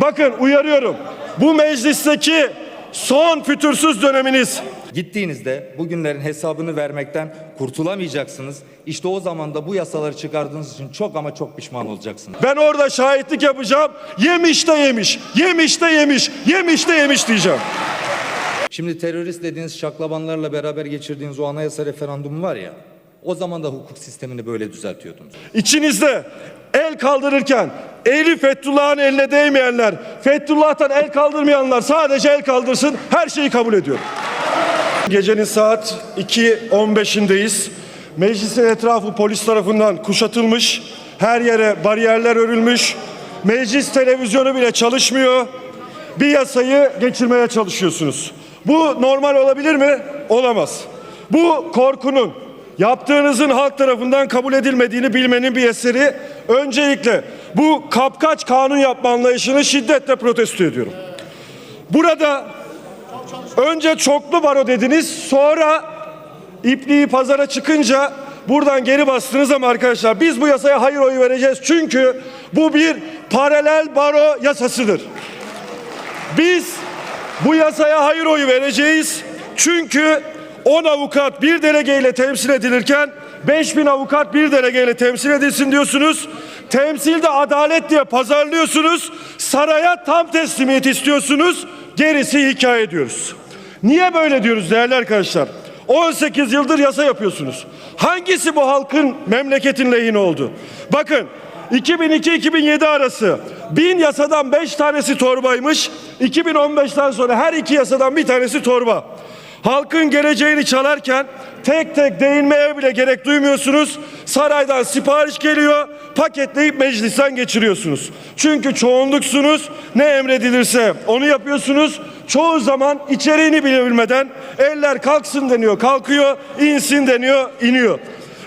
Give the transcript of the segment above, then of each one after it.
Bakın uyarıyorum. Bu meclisteki son fütursuz döneminiz. Gittiğinizde bugünlerin hesabını vermekten kurtulamayacaksınız. İşte o zaman da bu yasaları çıkardığınız için çok ama çok pişman olacaksınız. Ben orada şahitlik yapacağım. Yemiş de yemiş, yemiş de yemiş, yemiş de yemiş diyeceğim. Şimdi terörist dediğiniz şaklabanlarla beraber geçirdiğiniz o anayasa referandumu var ya. O zaman da hukuk sistemini böyle düzeltiyordunuz. İçinizde el kaldırırken eli Fethullah'ın eline değmeyenler, Fethullah'tan el kaldırmayanlar sadece el kaldırsın her şeyi kabul ediyorum. Gecenin saat 2.15'indeyiz. Meclisin etrafı polis tarafından kuşatılmış. Her yere bariyerler örülmüş. Meclis televizyonu bile çalışmıyor. Bir yasayı geçirmeye çalışıyorsunuz. Bu normal olabilir mi? Olamaz. Bu korkunun, yaptığınızın halk tarafından kabul edilmediğini bilmenin bir eseri. Öncelikle bu kapkaç kanun yapma anlayışını şiddetle protesto ediyorum. Burada önce çoklu baro dediniz, sonra ipliği pazara çıkınca buradan geri bastınız ama arkadaşlar biz bu yasaya hayır oyu vereceğiz. Çünkü bu bir paralel baro yasasıdır. Biz bu yasaya hayır oyu vereceğiz. Çünkü 10 avukat bir delegeyle temsil edilirken 5000 avukat bir delegeyle temsil edilsin diyorsunuz. Temsilde adalet diye pazarlıyorsunuz. Saraya tam teslimiyet istiyorsunuz. Gerisi hikaye diyoruz. Niye böyle diyoruz değerli arkadaşlar? 18 yıldır yasa yapıyorsunuz. Hangisi bu halkın memleketin lehine oldu? Bakın 2002-2007 arası bin yasadan beş tanesi torbaymış. 2015'ten sonra her iki yasadan bir tanesi torba. Halkın geleceğini çalarken tek tek değinmeye bile gerek duymuyorsunuz. Saraydan sipariş geliyor, paketleyip meclisten geçiriyorsunuz. Çünkü çoğunluksunuz, ne emredilirse onu yapıyorsunuz. Çoğu zaman içeriğini bile bilmeden eller kalksın deniyor, kalkıyor, insin deniyor, iniyor.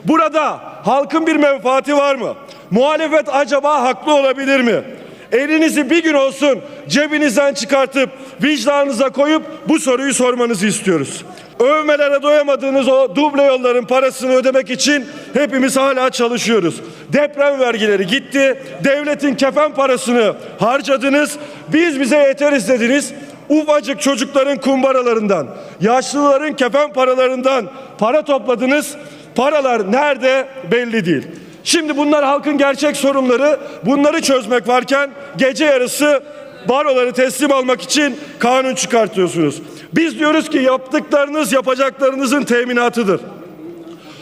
Burada halkın bir menfaati var mı? Muhalefet acaba haklı olabilir mi? Elinizi bir gün olsun cebinizden çıkartıp vicdanınıza koyup bu soruyu sormanızı istiyoruz. Övmelere doyamadığınız o duble yolların parasını ödemek için hepimiz hala çalışıyoruz. Deprem vergileri gitti. Devletin kefen parasını harcadınız. Biz bize yeter istediniz. Ufacık çocukların kumbaralarından, yaşlıların kefen paralarından para topladınız. Paralar nerede belli değil. Şimdi bunlar halkın gerçek sorunları. Bunları çözmek varken gece yarısı baroları teslim almak için kanun çıkartıyorsunuz. Biz diyoruz ki yaptıklarınız yapacaklarınızın teminatıdır.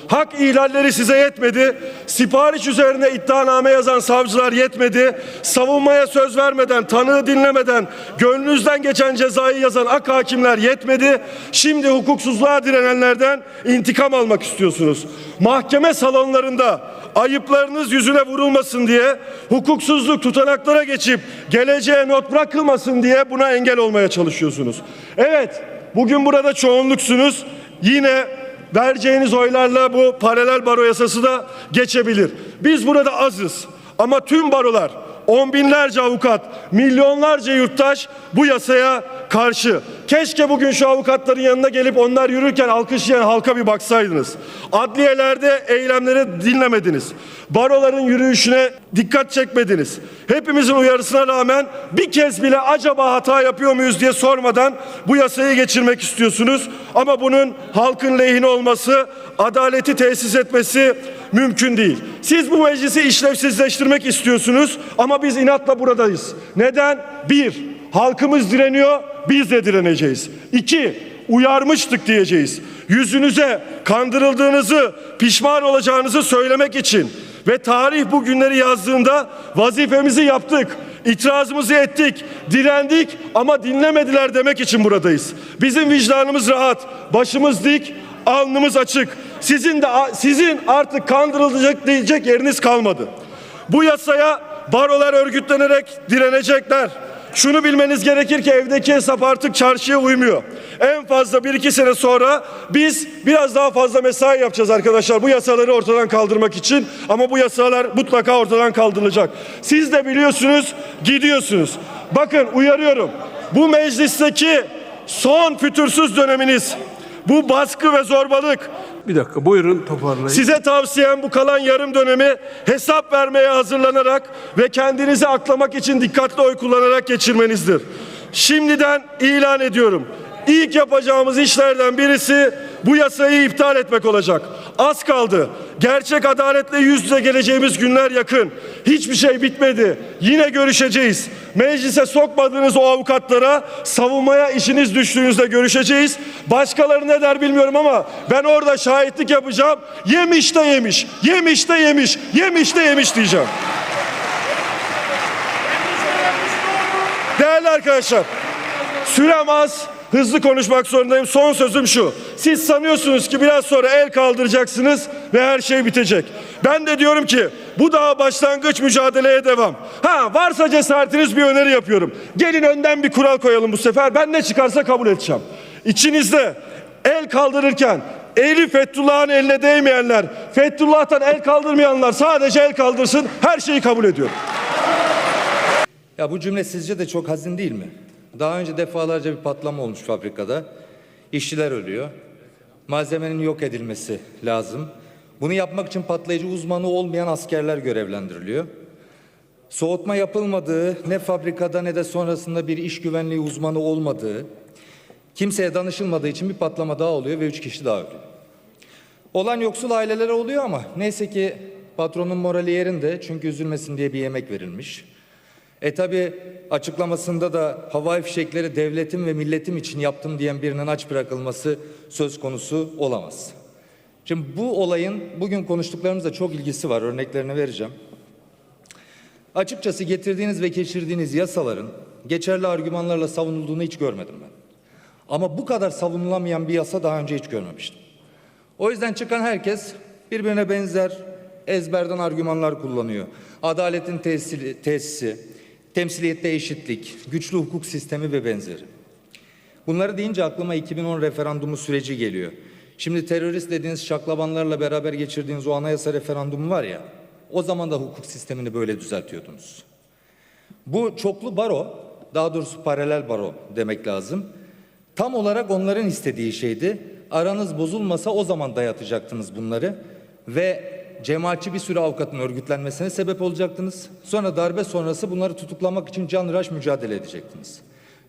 Hak ihlalleri size yetmedi. Sipariş üzerine iddianame yazan savcılar yetmedi. Savunmaya söz vermeden, tanığı dinlemeden, gönlünüzden geçen cezayı yazan ak hakimler yetmedi. Şimdi hukuksuzluğa direnenlerden intikam almak istiyorsunuz. Mahkeme salonlarında ayıplarınız yüzüne vurulmasın diye, hukuksuzluk tutanaklara geçip geleceğe not bırakılmasın diye buna engel olmaya çalışıyorsunuz. Evet, bugün burada çoğunluksunuz. Yine vereceğiniz oylarla bu paralel baro yasası da geçebilir. Biz burada azız ama tüm barolar, on binlerce avukat, milyonlarca yurttaş bu yasaya karşı. Keşke bugün şu avukatların yanına gelip onlar yürürken alkışlayan halka bir baksaydınız. Adliyelerde eylemleri dinlemediniz. Baroların yürüyüşüne dikkat çekmediniz. Hepimizin uyarısına rağmen bir kez bile acaba hata yapıyor muyuz diye sormadan bu yasayı geçirmek istiyorsunuz. Ama bunun halkın lehine olması, adaleti tesis etmesi mümkün değil. Siz bu meclisi işlevsizleştirmek istiyorsunuz ama biz inatla buradayız. Neden? Bir, halkımız direniyor, biz de direneceğiz. İki, uyarmıştık diyeceğiz. Yüzünüze kandırıldığınızı, pişman olacağınızı söylemek için ve tarih bu günleri yazdığında vazifemizi yaptık. İtirazımızı ettik, direndik ama dinlemediler demek için buradayız. Bizim vicdanımız rahat, başımız dik, alnımız açık. Sizin de sizin artık kandırılacak diyecek yeriniz kalmadı. Bu yasaya barolar örgütlenerek direnecekler. Şunu bilmeniz gerekir ki evdeki hesap artık çarşıya uymuyor. En fazla bir iki sene sonra biz biraz daha fazla mesai yapacağız arkadaşlar bu yasaları ortadan kaldırmak için. Ama bu yasalar mutlaka ortadan kaldırılacak. Siz de biliyorsunuz gidiyorsunuz. Bakın uyarıyorum. Bu meclisteki son fütursuz döneminiz bu baskı ve zorbalık, Bir dakika buyurun toparlayın. Size tavsiyem bu kalan yarım dönemi hesap vermeye hazırlanarak ve kendinizi aklamak için dikkatli oy kullanarak geçirmenizdir. Şimdiden ilan ediyorum. İlk yapacağımız işlerden birisi bu yasayı iptal etmek olacak. Az kaldı. Gerçek adaletle yüz yüze geleceğimiz günler yakın. Hiçbir şey bitmedi. Yine görüşeceğiz. Meclise sokmadığınız o avukatlara savunmaya işiniz düştüğünüzde görüşeceğiz. Başkaları ne der bilmiyorum ama ben orada şahitlik yapacağım. Yemiş de yemiş, yemiş de yemiş, yemiş de yemiş diyeceğim. Değerli arkadaşlar, sürem az, hızlı konuşmak zorundayım. Son sözüm şu. Siz sanıyorsunuz ki biraz sonra el kaldıracaksınız ve her şey bitecek. Ben de diyorum ki bu daha başlangıç mücadeleye devam. Ha varsa cesaretiniz bir öneri yapıyorum. Gelin önden bir kural koyalım bu sefer. Ben ne çıkarsa kabul edeceğim. İçinizde el kaldırırken eli Fethullah'ın eline değmeyenler, Fethullah'tan el kaldırmayanlar sadece el kaldırsın. Her şeyi kabul ediyorum. Ya bu cümle sizce de çok hazin değil mi? Daha önce defalarca bir patlama olmuş fabrikada. İşçiler ölüyor. Malzemenin yok edilmesi lazım. Bunu yapmak için patlayıcı uzmanı olmayan askerler görevlendiriliyor. Soğutma yapılmadığı, ne fabrikada ne de sonrasında bir iş güvenliği uzmanı olmadığı, kimseye danışılmadığı için bir patlama daha oluyor ve üç kişi daha ölüyor. Olan yoksul ailelere oluyor ama neyse ki patronun morali yerinde çünkü üzülmesin diye bir yemek verilmiş. E tabi açıklamasında da havai fişekleri devletim ve milletim için yaptım diyen birinin aç bırakılması söz konusu olamaz. Şimdi bu olayın bugün konuştuklarımızla çok ilgisi var. Örneklerini vereceğim. Açıkçası getirdiğiniz ve geçirdiğiniz yasaların geçerli argümanlarla savunulduğunu hiç görmedim ben. Ama bu kadar savunulamayan bir yasa daha önce hiç görmemiştim. O yüzden çıkan herkes birbirine benzer ezberden argümanlar kullanıyor. Adaletin tesili, tesisi, temsiliyette eşitlik, güçlü hukuk sistemi ve benzeri. Bunları deyince aklıma 2010 referandumu süreci geliyor. Şimdi terörist dediğiniz şaklabanlarla beraber geçirdiğiniz o anayasa referandumu var ya, o zaman da hukuk sistemini böyle düzeltiyordunuz. Bu çoklu baro, daha doğrusu paralel baro demek lazım. Tam olarak onların istediği şeydi. Aranız bozulmasa o zaman dayatacaktınız bunları ve cemaatçi bir sürü avukatın örgütlenmesine sebep olacaktınız. Sonra darbe sonrası bunları tutuklamak için canhıraş mücadele edecektiniz.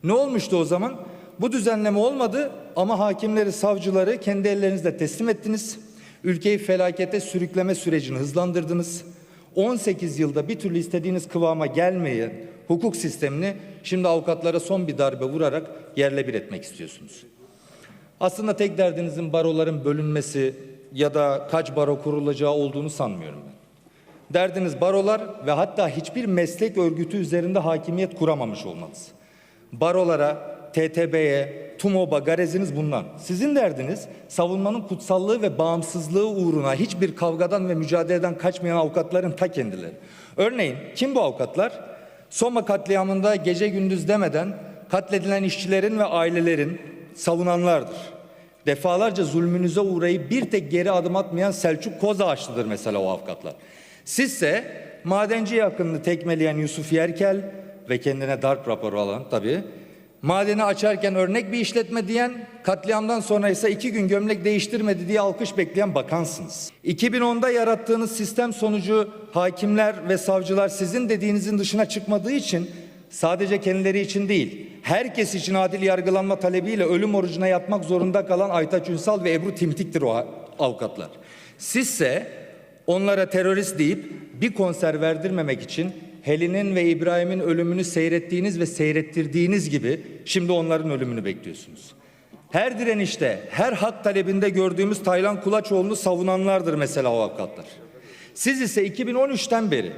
Ne olmuştu o zaman? Bu düzenleme olmadı ama hakimleri, savcıları kendi ellerinizle teslim ettiniz. Ülkeyi felakete sürükleme sürecini hızlandırdınız. 18 yılda bir türlü istediğiniz kıvama gelmeyen hukuk sistemini şimdi avukatlara son bir darbe vurarak yerle bir etmek istiyorsunuz. Aslında tek derdinizin baroların bölünmesi ya da kaç baro kurulacağı olduğunu sanmıyorum ben. Derdiniz barolar ve hatta hiçbir meslek örgütü üzerinde hakimiyet kuramamış olmanız. Barolara, TTB'ye, TUMOB'a gareziniz bundan. Sizin derdiniz savunmanın kutsallığı ve bağımsızlığı uğruna hiçbir kavgadan ve mücadeleden kaçmayan avukatların ta kendileri. Örneğin kim bu avukatlar? Soma katliamında gece gündüz demeden katledilen işçilerin ve ailelerin savunanlardır. Defalarca zulmünüze uğrayıp bir tek geri adım atmayan Selçuk Kozağaçlı'dır mesela o avukatlar. Sizse madenci yakınını tekmeleyen Yusuf Yerkel ve kendine darp raporu alan tabii. Madeni açarken örnek bir işletme diyen, katliamdan sonra ise iki gün gömlek değiştirmedi diye alkış bekleyen bakansınız. 2010'da yarattığınız sistem sonucu hakimler ve savcılar sizin dediğinizin dışına çıkmadığı için sadece kendileri için değil, herkes için adil yargılanma talebiyle ölüm orucuna yatmak zorunda kalan Aytaç Ünsal ve Ebru Timtik'tir o avukatlar. Sizse onlara terörist deyip bir konser verdirmemek için Helin'in ve İbrahim'in ölümünü seyrettiğiniz ve seyrettirdiğiniz gibi şimdi onların ölümünü bekliyorsunuz. Her direnişte, her hak talebinde gördüğümüz Taylan Kulaçoğlu'nu savunanlardır mesela o avukatlar. Siz ise 2013'ten beri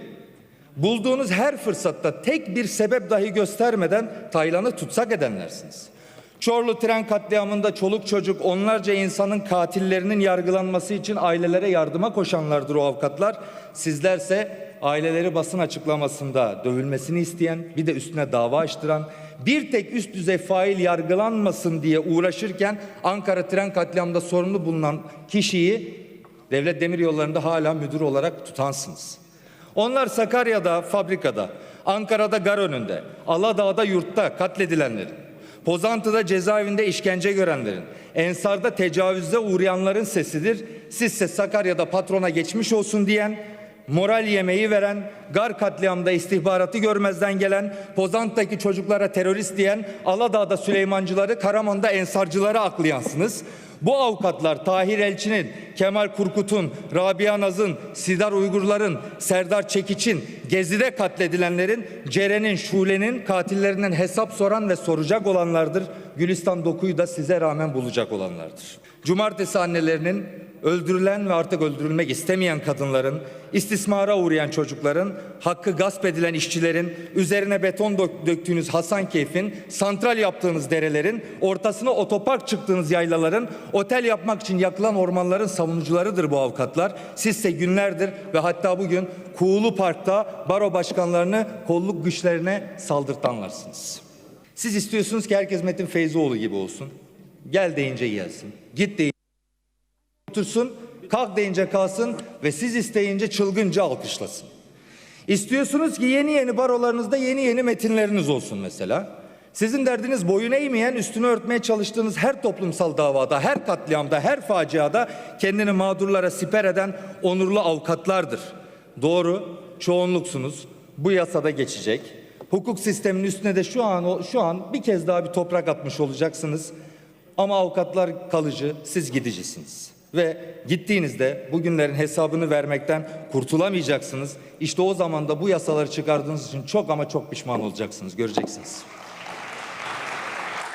bulduğunuz her fırsatta tek bir sebep dahi göstermeden Taylan'ı tutsak edenlersiniz. Çorlu tren katliamında çoluk çocuk onlarca insanın katillerinin yargılanması için ailelere yardıma koşanlardır o avukatlar. Sizlerse aileleri basın açıklamasında dövülmesini isteyen bir de üstüne dava açtıran bir tek üst düzey fail yargılanmasın diye uğraşırken Ankara tren katliamında sorumlu bulunan kişiyi devlet demiryollarında hala müdür olarak tutansınız. Onlar Sakarya'da fabrikada, Ankara'da gar önünde, Aladağ'da yurtta katledilenlerin, Pozantı'da cezaevinde işkence görenlerin, Ensar'da tecavüze uğrayanların sesidir. Sizse Sakarya'da patrona geçmiş olsun diyen, moral yemeği veren, Gar katliamda istihbaratı görmezden gelen, Pozant'taki çocuklara terörist diyen, Aladağ'da Süleymancıları, Karaman'da Ensarcıları aklayansınız. Bu avukatlar Tahir Elçi'nin, Kemal Kurkut'un, Rabia Naz'ın, Sidar Uygurların, Serdar Çekiç'in, Gezi'de katledilenlerin, Ceren'in, Şule'nin katillerinden hesap soran ve soracak olanlardır. Gülistan Doku'yu da size rağmen bulacak olanlardır. Cumartesi annelerinin, öldürülen ve artık öldürülmek istemeyen kadınların, istismara uğrayan çocukların, hakkı gasp edilen işçilerin, üzerine beton dök- döktüğünüz Hasankeyf'in, santral yaptığınız derelerin, ortasına otopark çıktığınız yaylaların, otel yapmak için yakılan ormanların savunucularıdır bu avukatlar. Sizse günlerdir ve hatta bugün Kuğulu Park'ta baro başkanlarını kolluk güçlerine saldırtanlarsınız. Siz istiyorsunuz ki herkes Metin Feyzoğlu gibi olsun. Gel deyince gelsin. Git deyince otursun, kalk deyince kalsın ve siz isteyince çılgınca alkışlasın. İstiyorsunuz ki yeni yeni barolarınızda yeni yeni metinleriniz olsun mesela. Sizin derdiniz boyun eğmeyen, üstünü örtmeye çalıştığınız her toplumsal davada, her katliamda, her faciada kendini mağdurlara siper eden onurlu avukatlardır. Doğru, çoğunluksunuz. Bu yasada geçecek. Hukuk sisteminin üstüne de şu an şu an bir kez daha bir toprak atmış olacaksınız. Ama avukatlar kalıcı, siz gidicisiniz. Ve gittiğinizde bugünlerin hesabını vermekten kurtulamayacaksınız. İşte o zaman da bu yasaları çıkardığınız için çok ama çok pişman olacaksınız. Göreceksiniz.